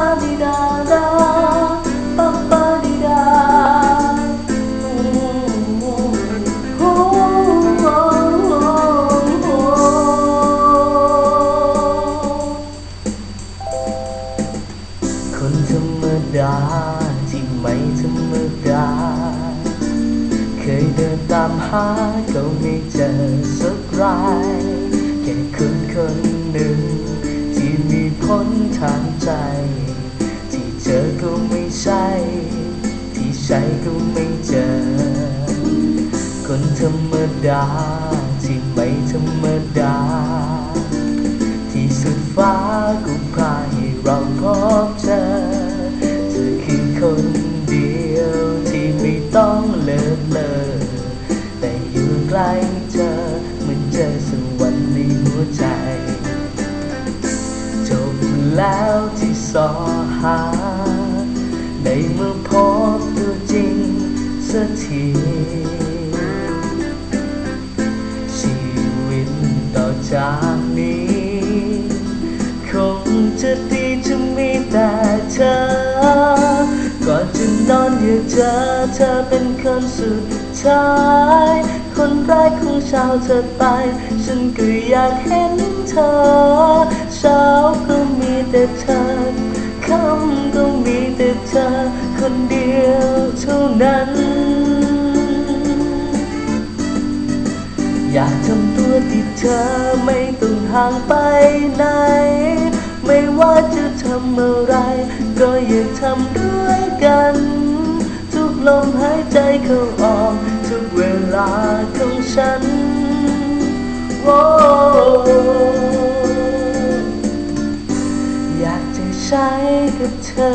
าดิดาดาปาปาดิดาคนธรรมดาที่ไม่ธรรมดา เคยเดินตามหาก็ไม่เจอสักรายแค่คนคนหนึ่งที่มีพ้นทางใจ ดา ที่ไม่ธรรมดา ที่สุดฟ้าก็พาให้เราพบเจอเธอคือคนเดียวที่ไม่ต้องเลิศเลอแต่อยู่ใกล้เธอเหมือนเจอสวรรค์ในหัวใจ จบแล้วที่สอหา ได้มาพบตัวจริงสักที จากนี้ คงจะดีจะมีแต่เธอ ก่อนจะนอนอยากเจอเธอเป็นคนสุดท้าย คนแรกของเช้าเธอไป ฉันก็อยากเห็นเธอ เช้าก็มีแต่เธอ อยากทำตัวติดเธอไม่ต้องห่างไปไหน ไม่ว่าจะทำอะไร ก็อยากทำด้วยกัน ทุกลมหายใจเข้าออก ทุกเวลาของฉันโอ้อยากจะใช้กับเธอ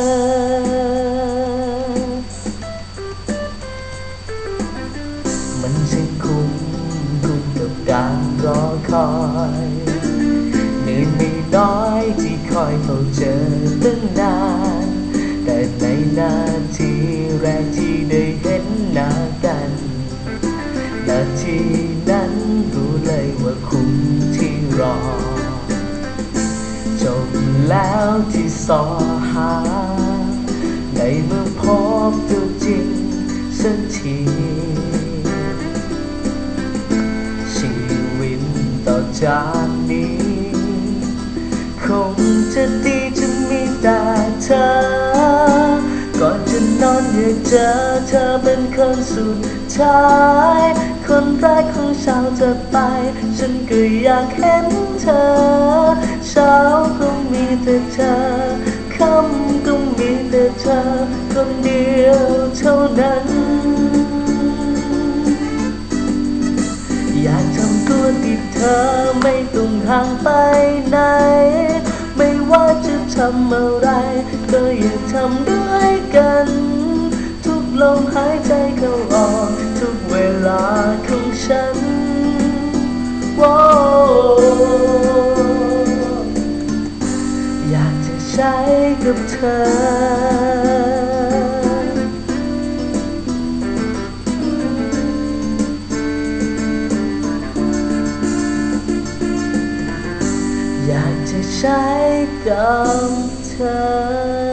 มันช่างคุ้มคุ้ม การรอคอยเหนื่อยไม่น้อยที่คอยเฝ้าเจอตั้งนาน แต่ในนาทีแรกที่ได้เห็นหน้ากันนาทีนั้นรู้เลยว่าคุ้มที่รอ จบแล้วที่สอหาได้มา จากนี้ คงจะดีจะมีแต่เธอ ก่อนจะนอนอยากเจอเธอเป็นคนสุดท้าย คนแรกของเช้าจะไป ฉันก็อยากเห็นเธอ เช้าก็มีแต่เธอ ติดเธอไม่ต้องห่างไปไหน ไม่ว่าจะทำอะไร ก็อยากทำด้วยกัน ทุกลมหายใจเข้าออก ทุกเวลาของฉันอยากจะใช้กับเธอ ใจะใช้กับเธอ